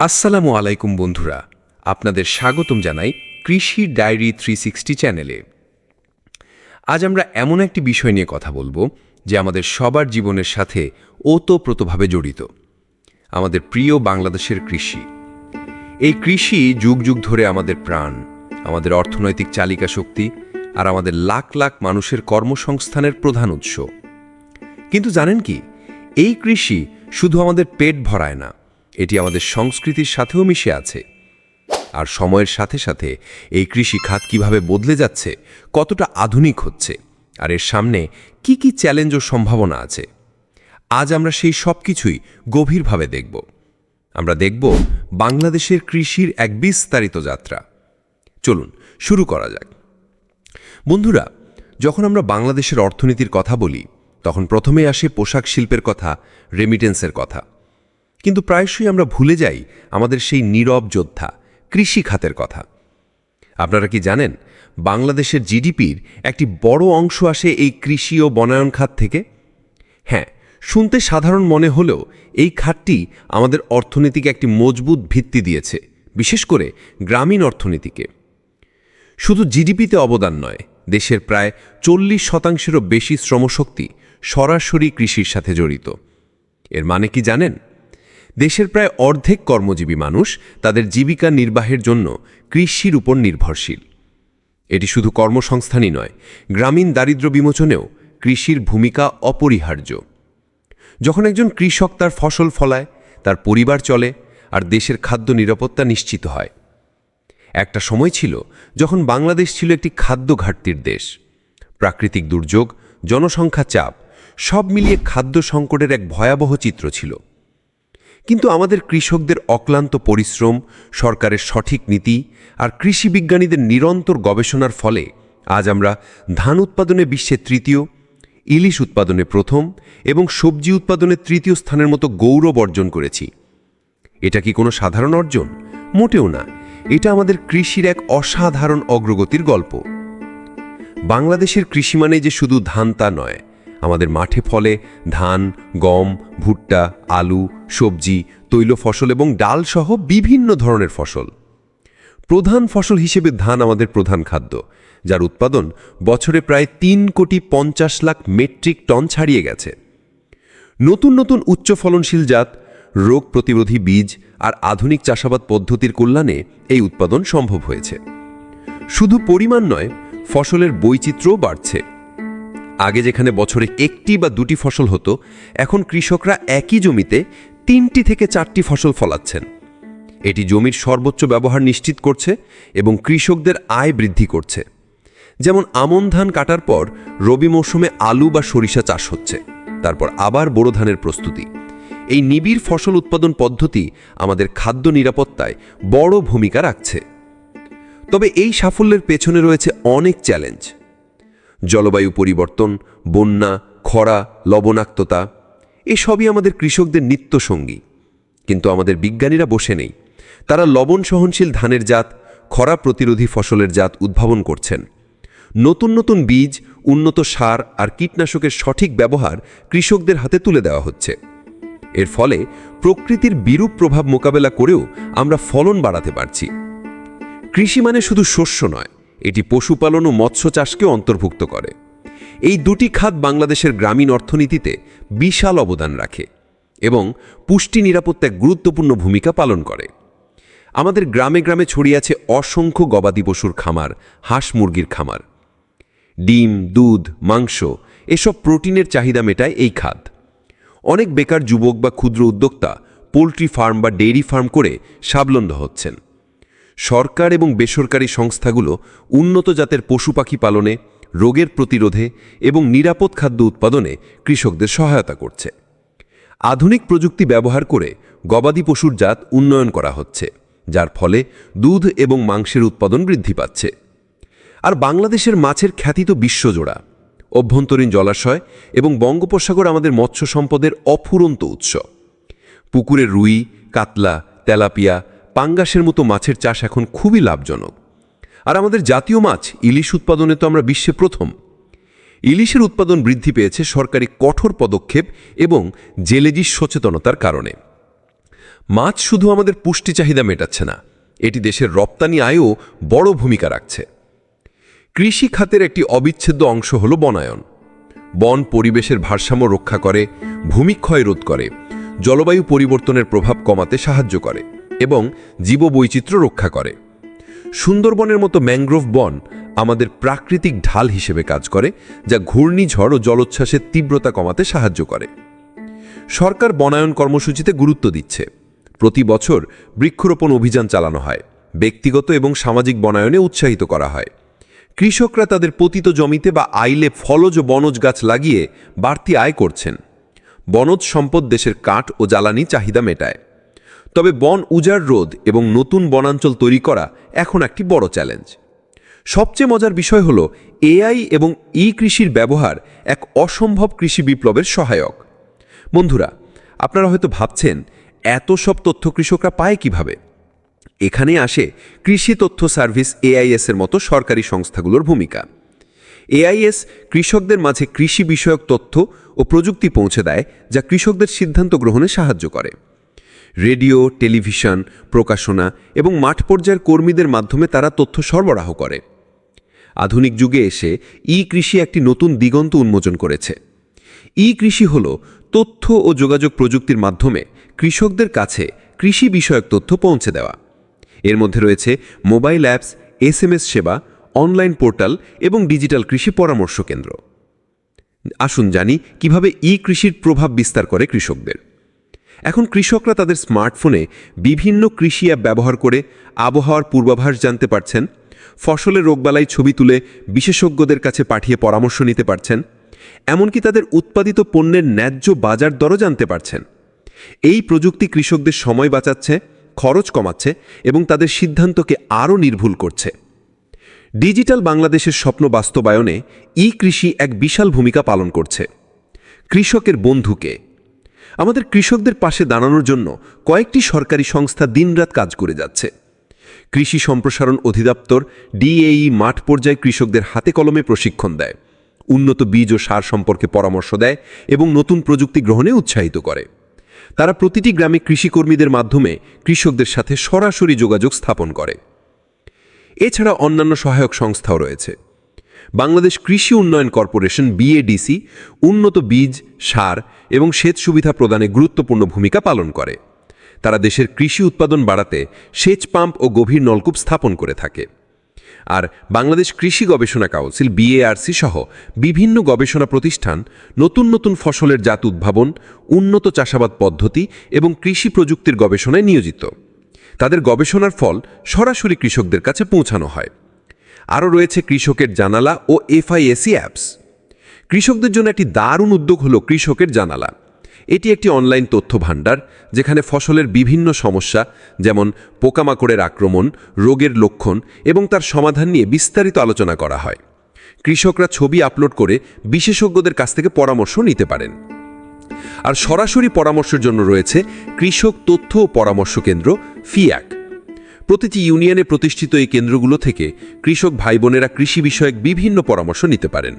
আসসালামু আলাইকুম বন্ধুরা, আপনাদের স্বাগতম জানাই কৃষি ডায়েরি থ্রি চ্যানেলে। আজ আমরা এমন একটি বিষয় নিয়ে কথা বলব, যে আমাদের সবার জীবনের সাথে ওতপ্রোতভাবে জড়িত, আমাদের প্রিয় বাংলাদেশের কৃষি। এই কৃষি যুগ যুগ ধরে আমাদের প্রাণ, আমাদের অর্থনৈতিক চালিকা শক্তি, আর আমাদের লাখ লাখ মানুষের কর্মসংস্থানের প্রধান উৎস। কিন্তু জানেন কি, এই কৃষি শুধু আমাদের পেট ভরায় না এটি আমাদের সংস্কৃতির সাথেও মিশে আছে। আর সময়ের সাথে সাথে এই কৃষি খাত কীভাবে বদলে যাচ্ছে, কতটা আধুনিক হচ্ছে, আর এর সামনে কি কি চ্যালেঞ্জ ও সম্ভাবনা আছে, আজ আমরা সেই সব কিছুই গভীরভাবে দেখব। আমরা দেখব বাংলাদেশের কৃষির এক বিস্তারিত যাত্রা। চলুন, শুরু করা যাক। বন্ধুরা, যখন আমরা বাংলাদেশের অর্থনীতির কথা বলি, তখন প্রথমে আসে পোশাক শিল্পের কথা রেমিটেন্সের কথা। কিন্তু প্রায়শই আমরা ভুলে যাই আমাদের সেই নীরব যোদ্ধা, কৃষি খাতের কথা। আপনারা কি জানেন, বাংলাদেশের জিডিপির একটি বড় অংশ আসে এই কৃষি ও বনায়ন খাত থেকে? হ্যাঁ শুনতে সাধারণ মনে হলেও এই খাতটি আমাদের অর্থনীতিকে একটি মজবুত ভিত্তি দিয়েছে, বিশেষ করে গ্রামীণ অর্থনীতিকে। শুধু জিডিপিতে অবদান নয়, দেশের প্রায় চল্লিশ শতাংশেরও বেশি শ্রমশক্তি সরাসরি কৃষির সাথে জড়িত। এর মানে কি জানেন? দেশের প্রায় অর্ধেক কর্মজীবী মানুষ তাদের জীবিকা নির্বাহের জন্য কৃষির উপর নির্ভরশীল। এটি শুধু কর্মসংস্থানই নয়, গ্রামীণ দারিদ্র্য বিমোচনেও কৃষির ভূমিকা অপরিহার্য। যখন একজন কৃষক তার ফসল ফলায়, তার পরিবার চলে, আর দেশের খাদ্য নিরাপত্তা নিশ্চিত হয়। একটা সময় ছিল যখন বাংলাদেশ ছিল একটি খাদ্য ঘাটতির দেশ। প্রাকৃতিক দুর্যোগ, জনসংখ্যা চাপ, সব মিলিয়ে খাদ্য সংকটের এক ভয়াবহ চিত্র ছিল। কিন্তু আমাদের কৃষকদের অক্লান্ত পরিশ্রম, সরকারের সঠিক নীতি আর কৃষি বিজ্ঞানীদের নিরন্তর গবেষণার ফলে আজ আমরা ধান উৎপাদনে বিশ্বে তৃতীয়, ইলিশ উৎপাদনে প্রথম এবং সবজি উৎপাদনে তৃতীয় স্থানের মতো গৌরব অর্জন করেছি। এটা কি কোনো সাধারণ অর্জন? মোটেও না। এটা আমাদের কৃষির এক অসাধারণ অগ্রগতির গল্প। বাংলাদেশের কৃষি মানে যে শুধু ধান তা নয় আমাদের মাঠে ফলে ধান, গম, ভুট্টা, আলু, সবজি, তৈল ফসল এবং ডাল সহ বিভিন্ন ধরনের ফসল। প্রধান ফসল হিসেবে ধান আমাদের প্রধান খাদ্য, যার উৎপাদন বছরে প্রায় তিন কোটি পঞ্চাশ লাখ মেট্রিক টন ছাড়িয়ে গেছে। নতুন নতুন উচ্চ ফলনশীল জাত, রোগ প্রতিরোধী বীজ আর আধুনিক চাষাবাদ পদ্ধতির কল্যাণে এই উৎপাদন সম্ভব হয়েছে। শুধু পরিমাণ নয়, ফসলের বৈচিত্র্যও বাড়ছে। আগে যেখানে বছরে একটি বা দুটি ফসল হতো, এখন কৃষকরা একই জমিতে তিনটি থেকে চারটি ফসল ফলাচ্ছেন। এটি জমির সর্বোচ্চ ব্যবহার নিশ্চিত করছে এবং কৃষকদের আয় বৃদ্ধি করছে। যেমন আমন ধান কাটার পর রবি মৌসুমে আলু বা সরিষা চাষ হচ্ছে, তারপর আবার বোরো ধানের প্রস্তুতি। এই নিবিড় ফসল উৎপাদন পদ্ধতি আমাদের খাদ্য নিরাপত্তায় বড় ভূমিকা রাখছে। তবে এই সাফল্যের পেছনে রয়েছে অনেক চ্যালেঞ্জ। জলবায়ু পরিবর্তন, বন্যা, খরা, লবণাক্ততা, এসবই আমাদের কৃষকদের নিত্য সঙ্গী কিন্তু আমাদের বিজ্ঞানীরা বসে নেই। তারা লবণ সহনশীল ধানের জাত, খরা প্রতিরোধী ফসলের জাত উদ্ভাবন করছেন। নতুন নতুন বীজ, উন্নত সার আর কীটনাশকের সঠিক ব্যবহার কৃষকদের হাতে তুলে দেওয়া হচ্ছে। এর ফলে প্রকৃতির বিরূপ প্রভাব মোকাবেলা করেও আমরা ফলন বাড়াতে পারছি। কৃষি মানে শুধু শস্য নয় এটি পশুপালন ও মৎস্য চাষকেও অন্তর্ভুক্ত করে। এই দুটি খাত বাংলাদেশের গ্রামীণ অর্থনীতিতে বিশাল অবদান রাখে এবং পুষ্টি নিরাপত্তায় গুরুত্বপূর্ণ ভূমিকা পালন করে। আমাদের গ্রামে গ্রামে ছড়িয়ে আছে অসংখ্য গবাদি পশুর খামার, হাঁস মুরগির খামার। ডিম, দুধ, মাংস এসব প্রোটিনের চাহিদা মেটায় এই খাত। অনেক বেকার যুবক বা ক্ষুদ্র উদ্যোক্তা পোলট্রি ফার্ম বা ডেইরি ফার্ম করে স্বাবলম্ব হচ্ছেন। সরকার এবং বেসরকারি সংস্থাগুলো উন্নত জাতের পশু পাখি পালনে, রোগের প্রতিরোধে এবং নিরাপদ খাদ্য উৎপাদনে কৃষকদের সহায়তা করছে। আধুনিক প্রযুক্তি ব্যবহার করে গবাদি পশুর জাত উন্নয়ন করা হচ্ছে, যার ফলে দুধ এবং মাংসের উৎপাদন বৃদ্ধি পাচ্ছে। আর বাংলাদেশের মাছের খ্যাতি তো বিশ্বজোড়া। অভ্যন্তরীণ জলাশয় এবং বঙ্গোপসাগর আমাদের মৎস্য সম্পদের অফুরন্ত উৎস। পুকুরের রুই, কাতলা, তেলাপিয়া পাঙ্গাসের মতো মাছের চাষ এখন খুবই লাভজনক। আর আমাদের জাতীয় মাছ, ইলিশ উৎপাদনে তো আমরা বিশ্বে প্রথম। ইলিশের উৎপাদন বৃদ্ধি পেয়েছে সরকারি কঠোর পদক্ষেপ এবং জেলেজির সচেতনতার কারণে। মাছ শুধু আমাদের পুষ্টি চাহিদা মেটাচ্ছে না, এটি দেশের রপ্তানি আয়ও বড় ভূমিকা রাখছে। কৃষি খাতের একটি অবিচ্ছেদ্য অংশ হল বনায়ন। বন পরিবেশের ভারসাম্য রক্ষা করে ভূমিক্ষয় রোধ করে, জলবায়ু পরিবর্তনের প্রভাব কমাতে সাহায্য করে। এবং জীববৈচিত্র্য রক্ষা করে। সুন্দরবনের মতো ম্যানগ্রোভ বন আমাদের প্রাকৃতিক ঢাল হিসেবে কাজ করে, যা ঘূর্ণিঝড় ও জলোচ্ছ্বাসের তীব্রতা কমাতে সাহায্য করে। সরকার বনায়ন কর্মসূচিতে গুরুত্ব দিচ্ছে। প্রতি বছর বৃক্ষরোপণ অভিযান চালানো হয়, ব্যক্তিগত এবং সামাজিক বনায়নে উৎসাহিত করা হয়। কৃষকরা তাদের পতিত জমিতে বা আইলে ফলজ বনজ গাছ লাগিয়ে বাড়তি আয় করছেন। বনজ সম্পদ দেশের কাঠ ও জ্বালানি চাহিদা মেটায়। তবে বন উজাড় রোধ এবং নতুন বনাঞ্চল তৈরি করা এখন একটি বড় চ্যালেঞ্জ। সবচেয়ে মজার বিষয় হল এআই এবং ই কৃষির ব্যবহার এক অসম্ভব কৃষি বিপ্লবের সহায়ক। বন্ধুরা, আপনারা হয়তো ভাবছেন, এত সব তথ্য কৃষকরা পায় কীভাবে? এখানে আসে কৃষি তথ্য সার্ভিস এআইএস এর মতো সরকারি সংস্থাগুলোর ভূমিকা। এআইএস কৃষকদের মাঝে কৃষি বিষয়ক তথ্য ও প্রযুক্তি পৌঁছে দেয় যা কৃষকদের সিদ্ধান্ত গ্রহণে সাহায্য করে। রেডিও, টেলিভিশন, প্রকাশনা এবং মাঠ পর্যায়ের কর্মীদের মাধ্যমে তারা তথ্য সরবরাহ করে। আধুনিক যুগে এসে ই কৃষি একটি নতুন দিগন্ত উন্মোচন করেছে। ই কৃষি হল তথ্য ও যোগাযোগ প্রযুক্তির মাধ্যমে কৃষকদের কাছে কৃষি বিষয়ক তথ্য পৌঁছে দেওয়া। এর মধ্যে রয়েছে মোবাইল অ্যাপস এসএমএস সেবা, অনলাইন পোর্টাল এবং ডিজিটাল কৃষি পরামর্শ কেন্দ্র। আসুন জানি কীভাবে ই কৃষির প্রভাব বিস্তার করে কৃষকদের। এখন কৃষকরা তাদের স্মার্টফোনে বিভিন্ন কৃষি অ্যাপ ব্যবহার করে আবহাওয়ার পূর্বাভাস জানতে পারছেন, ফসলের রোগবালাই ছবি তুলে বিশেষজ্ঞদের কাছে পাঠিয়ে পরামর্শ নিতে পারছেন, এমনকি তাদের উৎপাদিত পণ্যের ন্যায্য বাজার দরও জানতে পারছেন। এই প্রযুক্তি কৃষকদের সময় বাঁচাচ্ছে, খরচ কমাচ্ছে এবং তাদের সিদ্ধান্তকে আরও নির্ভুল করছে। ডিজিটাল বাংলাদেশের স্বপ্ন বাস্তবায়নে ই কৃষি এক বিশাল ভূমিকা পালন করছে। কৃষকের বন্ধুকে আমাদের কৃষকদের পাশে দাঁড়ানোর জন্য কয়েকটি সরকারি সংস্থা দিনরাত কাজ করে যাচ্ছে। কৃষি সম্প্রসারণ অধিদপ্তর ডিএই মাঠ পর্যায়ে কৃষকদের হাতে কলমে প্রশিক্ষণ দেয়, উন্নত বীজ ও সার সম্পর্কে পরামর্শ দেয় এবং নতুন প্রযুক্তি গ্রহণে উৎসাহিত করে। তারা প্রতিটি গ্রামে কৃষিকর্মীদের মাধ্যমে কৃষকদের সাথে সরাসরি যোগাযোগ স্থাপন করে। এছাড়া অন্যান্য সহায়ক সংস্থাও রয়েছে। বাংলাদেশ কৃষি উন্নয়ন কর্পোরেশন বিএডিসি উন্নত বীজ, সার এবং সেচ সুবিধা প্রদানে গুরুত্বপূর্ণ ভূমিকা পালন করে। তারা দেশের কৃষি উৎপাদন বাড়াতে সেচ পাম্প ও গভীর নলকূপ স্থাপন করে থাকে। আর বাংলাদেশ কৃষি গবেষণা কাউন্সিল বিএআরসি সহ বিভিন্ন গবেষণা প্রতিষ্ঠান নতুন নতুন ফসলের জাত উদ্ভাবন, উন্নত চাষাবাদ পদ্ধতি এবং কৃষি প্রযুক্তির গবেষণায় নিয়োজিত। তাদের গবেষণার ফল সরাসরি কৃষকদের কাছে পৌঁছানো হয়। আরও রয়েছে কৃষকের জানালা ও এফআইএসি অ্যাপস। কৃষকদের জন্য একটি দারুণ উদ্যোগ হলো কৃষকের জানালা। এটি একটি অনলাইন তথ্য ভাণ্ডার যেখানে ফসলের বিভিন্ন সমস্যা, যেমন পোকামাকড়ের আক্রমণ, রোগের লক্ষণ এবং তার সমাধান নিয়ে বিস্তারিত আলোচনা করা হয়। কৃষকরা ছবি আপলোড করে বিশেষজ্ঞদের কাছ থেকে পরামর্শ নিতে পারেন। আর সরাসরি পরামর্শের জন্য রয়েছে কৃষক তথ্য ও পরামর্শ কেন্দ্র ফিয়াক। প্রতিটি ইউনিয়নে প্রতিষ্ঠিত এই কেন্দ্রগুলো থেকে কৃষক ভাই বোনেরা কৃষি বিষয়ক বিভিন্ন পরামর্শ নিতে পারেন।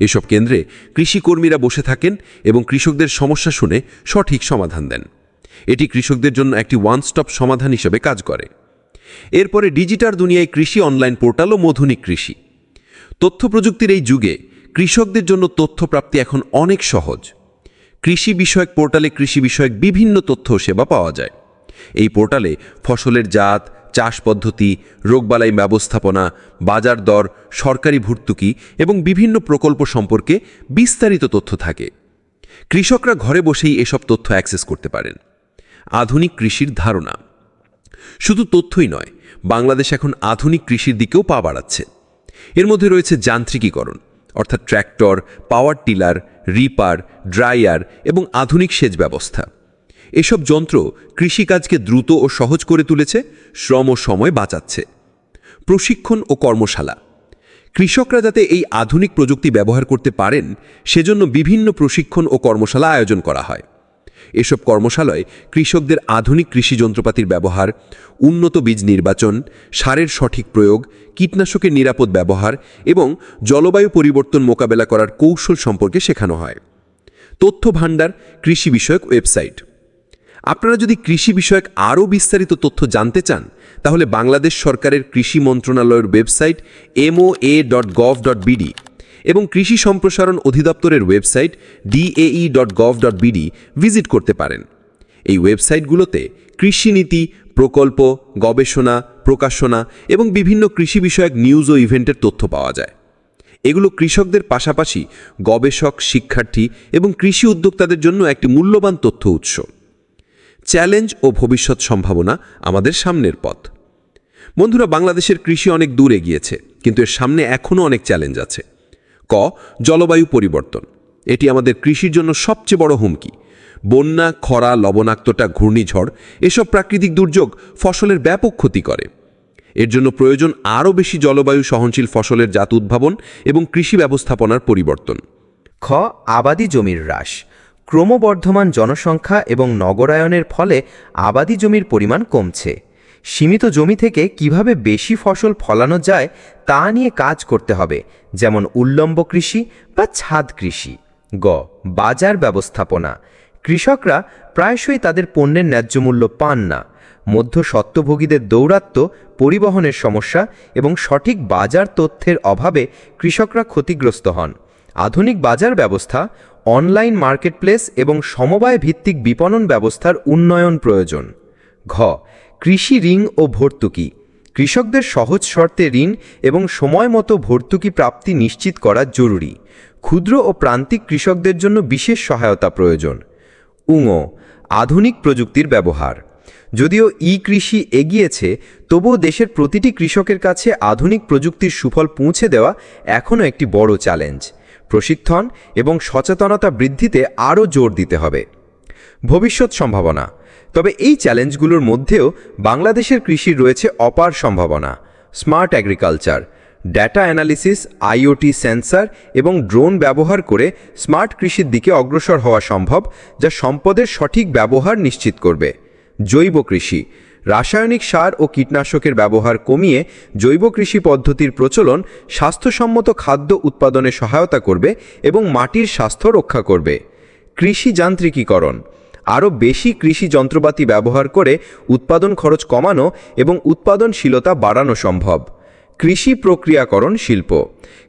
এসব কেন্দ্রে কৃষিকর্মীরা বসে থাকেন এবং কৃষকদের সমস্যা শুনে সঠিক সমাধান দেন। এটি কৃষকদের জন্য একটি ওয়ান স্টপ সমাধান হিসেবে কাজ করে। এরপরে ডিজিটাল দুনিয়ায় কৃষি অনলাইন পোর্টাল ও মধুনিক কৃষি। তথ্য প্রযুক্তির এই যুগে কৃষকদের জন্য তথ্য প্রাপ্তি এখন অনেক সহজ। কৃষি বিষয়ক পোর্টালে কৃষি বিষয়ক বিভিন্ন তথ্য সেবা পাওয়া যায়। এই পোর্টালে ফসলের জাত, চাষ পদ্ধতি, রোগবালাই ব্যবস্থাপনা, বাজার দর, সরকারি ভর্তুকি এবং বিভিন্ন প্রকল্প সম্পর্কে বিস্তারিত তথ্য থাকে। কৃষকরা ঘরে বসেই এসব তথ্য অ্যাক্সেস করতে পারেন। আধুনিক কৃষির ধারণা। শুধু তথ্যই নয়, বাংলাদেশ এখন আধুনিক কৃষির দিকেও পা বাড়াচ্ছে। এর মধ্যে রয়েছে যান্ত্রিকীকরণ, অর্থাৎ tractor, power tiller, reaper, dryer এবং আধুনিক সেচ ব্যবস্থা। এসব যন্ত্র কৃষিকাজকে দ্রুত ও সহজ করে তুলেছে, শ্রম ও সময় বাঁচাচ্ছে। প্রশিক্ষণ ও কর্মশালা। কৃষকরা যাতে এই আধুনিক প্রযুক্তি ব্যবহার করতে পারেন, সেজন্য বিভিন্ন প্রশিক্ষণ ও কর্মশালা আয়োজন করা হয়। এসব কর্মশালায় কৃষকদের আধুনিক কৃষি যন্ত্রপাতির ব্যবহার, উন্নত বীজ নির্বাচন, সারের সঠিক প্রয়োগ, কীটনাশকের নিরাপদ ব্যবহার এবং জলবায়ু পরিবর্তন মোকাবেলা করার কৌশল সম্পর্কে শেখানো হয়। তথ্য ভাণ্ডার কৃষি বিষয়ক ওয়েবসাইট। আপনারা যদি কৃষি বিষয়ক আরও বিস্তারিত তথ্য জানতে চান, তাহলে বাংলাদেশ সরকারের কৃষি মন্ত্রণালয়ের website MOA dot gov dot BD এবং কৃষি সম্প্রসারণ অধিদপ্তরের website DAE dot gov dot BD visit করতে পারেন। এই ওয়েবসাইটগুলোতে কৃষিনীতি প্রকল্প, গবেষণা, প্রকাশনা এবং বিভিন্ন কৃষি বিষয়ক নিউজ ও ইভেন্টের তথ্য পাওয়া যায়। এগুলো কৃষকদের পাশাপাশি গবেষক, শিক্ষার্থী এবং কৃষি উদ্যোক্তাদের জন্য একটি মূল্যবান তথ্য উৎস। চ্যালেঞ্জ ও ভবিষ্যৎ সম্ভাবনা আমাদের সামনের পথ। বন্ধুরা, বাংলাদেশের কৃষি অনেক দূর এগিয়েছে, কিন্তু এর সামনে এখনও অনেক চ্যালেঞ্জ আছে। ক, জলবায়ু পরিবর্তন। এটি আমাদের কৃষির জন্য সবচেয়ে বড় হুমকি। বন্যা, খরা, লবণাক্ততা, ঘূর্ণিঝড়, এসব প্রাকৃতিক দুর্যোগ ফসলের ব্যাপক ক্ষতি করে। এর জন্য প্রয়োজন আরও বেশি জলবায়ু সহনশীল ফসলের জাত উদ্ভাবন এবং কৃষি ব্যবস্থাপনার পরিবর্তন। খ, আবাদি জমির হ্রাস। ক্রমবর্ধমান জনসংখ্যা এবং নগরায়নের ফলে আবাদি জমির পরিমাণ কমছে। সীমিত জমি থেকে কীভাবে বেশি ফসল ফলানো যায় তা নিয়ে কাজ করতে হবে, যেমন উল্লম্ব কৃষি বা ছাদ কৃষি। গ. বাজার ব্যবস্থাপনা। কৃষকরা প্রায়শই তাদের পণ্যের ন্যায্য মূল্য পান না। মধ্য সত্ত্বভোগীদের দৌরাত্ম্য, পরিবহনের সমস্যা এবং সঠিক বাজার তথ্যের অভাবে কৃষকরা ক্ষতিগ্রস্ত হন। আধুনিক বাজার ব্যবস্থা অনলাইন মার্কেটপ্লেস এবং সমবায় ভিত্তিক বিপণন ব্যবস্থার উন্নয়ন প্রয়োজন। ঘ, কৃষি ঋণ ও ভর্তুকি। কৃষকদের সহজ শর্তে ঋণ এবং সময় মতো ভর্তুকি প্রাপ্তি নিশ্চিত করা জরুরি। ক্ষুদ্র ও প্রান্তিক কৃষকদের জন্য বিশেষ সহায়তা প্রয়োজন। উঙ, আধুনিক প্রযুক্তির ব্যবহার। যদিও ই কৃষি এগিয়েছে, তবুও দেশের প্রতিটি কৃষকের কাছে আধুনিক প্রযুক্তির সুফল পৌঁছে দেওয়া এখনও একটি বড় চ্যালেঞ্জ। প্রশিক্ষণ এবং সচেতনতা বৃদ্ধিতে আরও জোর দিতে হবে। ভবিষ্যৎ সম্ভাবনা। তবে এই চ্যালেঞ্জগুলোর মধ্যেও বাংলাদেশের কৃষির রয়েছে অপার সম্ভাবনা। Smart agriculture data analysis, IoT sensor এবং ড্রোন ব্যবহার করে স্মার্ট কৃষির দিকে অগ্রসর হওয়া সম্ভব, যা সম্পদের সঠিক ব্যবহার নিশ্চিত করবে। জৈব কৃষি রাসায়নিক সার ও কীটনাশকের ব্যবহার কমিয়ে জৈব কৃষি পদ্ধতির প্রচলন স্বাস্থ্যসম্মত খাদ্য উৎপাদনে সহায়তা করবে এবং মাটির স্বাস্থ্য রক্ষা করবে। কৃষি যান্ত্রিকীকরণ। আরও বেশি কৃষি যন্ত্রপাতি ব্যবহার করে উৎপাদন খরচ কমানো এবং উৎপাদনশীলতা বাড়ানো সম্ভব। কৃষি প্রক্রিয়াকরণ শিল্প।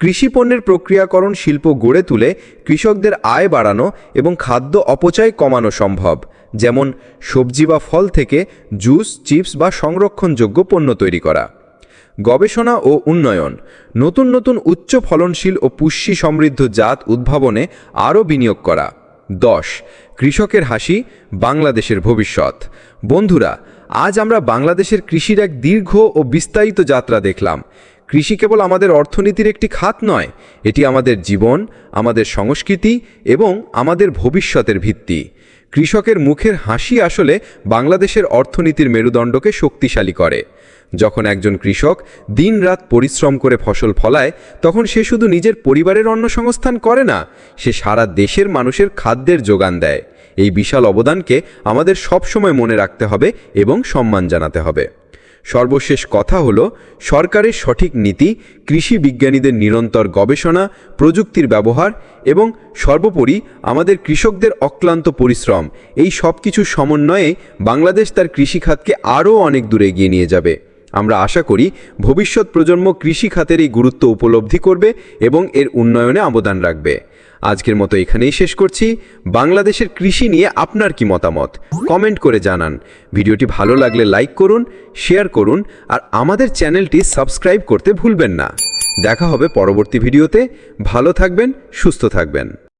কৃষি পণ্যের প্রক্রিয়াকরণ শিল্প গড়ে তুলে কৃষকদের আয় বাড়ানো এবং খাদ্য অপচয় কমানো সম্ভব। যেমন সবজি বা ফল থেকে জুস, চিপস বা সংরক্ষণযোগ্য পণ্য তৈরি করা। গবেষণা ও উন্নয়ন। নতুন নতুন উচ্চ ফলনশীল ও পুষ্টি সমৃদ্ধ জাত উদ্ভাবনে আরও বিনিয়োগ করা। দশ, কৃষকের হাসি, বাংলাদেশের ভবিষ্যৎ। বন্ধুরা, আজ আমরা বাংলাদেশের কৃষির এক দীর্ঘ ও বিস্তারিত যাত্রা দেখলাম। কৃষি কেবল আমাদের অর্থনীতির একটি খাত নয়, এটি আমাদের জীবন, আমাদের সংস্কৃতি এবং আমাদের ভবিষ্যতের ভিত্তি। কৃষকের মুখের হাসি আসলে বাংলাদেশের অর্থনীতির মেরুদণ্ডকে শক্তিশালী করে। যখন একজন কৃষক দিন রাত পরিশ্রম করে ফসল ফলায়, তখন সে শুধু নিজের পরিবারের অন্নসংস্থান করে না, সে সারা দেশের মানুষের খাদ্যের যোগান দেয়। এই বিশাল অবদানকে আমাদের সবসময় মনে রাখতে হবে এবং সম্মান জানাতে হবে। সর্বশেষ কথা হলো, সরকারের সঠিক নীতি, কৃষি বিজ্ঞানীদের নিরন্তর গবেষণা, প্রযুক্তির ব্যবহার এবং সর্বোপরি আমাদের কৃষকদের অক্লান্ত পরিশ্রম, এই সব কিছু সমন্বয়ে বাংলাদেশ তার কৃষিখাতকে আরও অনেক দূরে এগিয়ে নিয়ে যাবে। আমরা আশা করি ভবিষ্যৎ প্রজন্ম কৃষি খাতের এই গুরুত্ব উপলব্ধি করবে এবং এর উন্নয়নে অবদান রাখবে। আজকের মতো এখানেই শেষ করছি। বাংলাদেশের কৃষি নিয়ে আপনার কি মতামত? কমেন্ট করে জানান। ভিডিওটি ভালো লাগলে লাইক করুন, শেয়ার করুন, আর আমাদের চ্যানেলটি সাবস্ক্রাইব করতে ভুলবেন না। দেখা হবে পরবর্তী ভিডিওতে। ভালো থাকবেন, সুস্থ থাকবেন।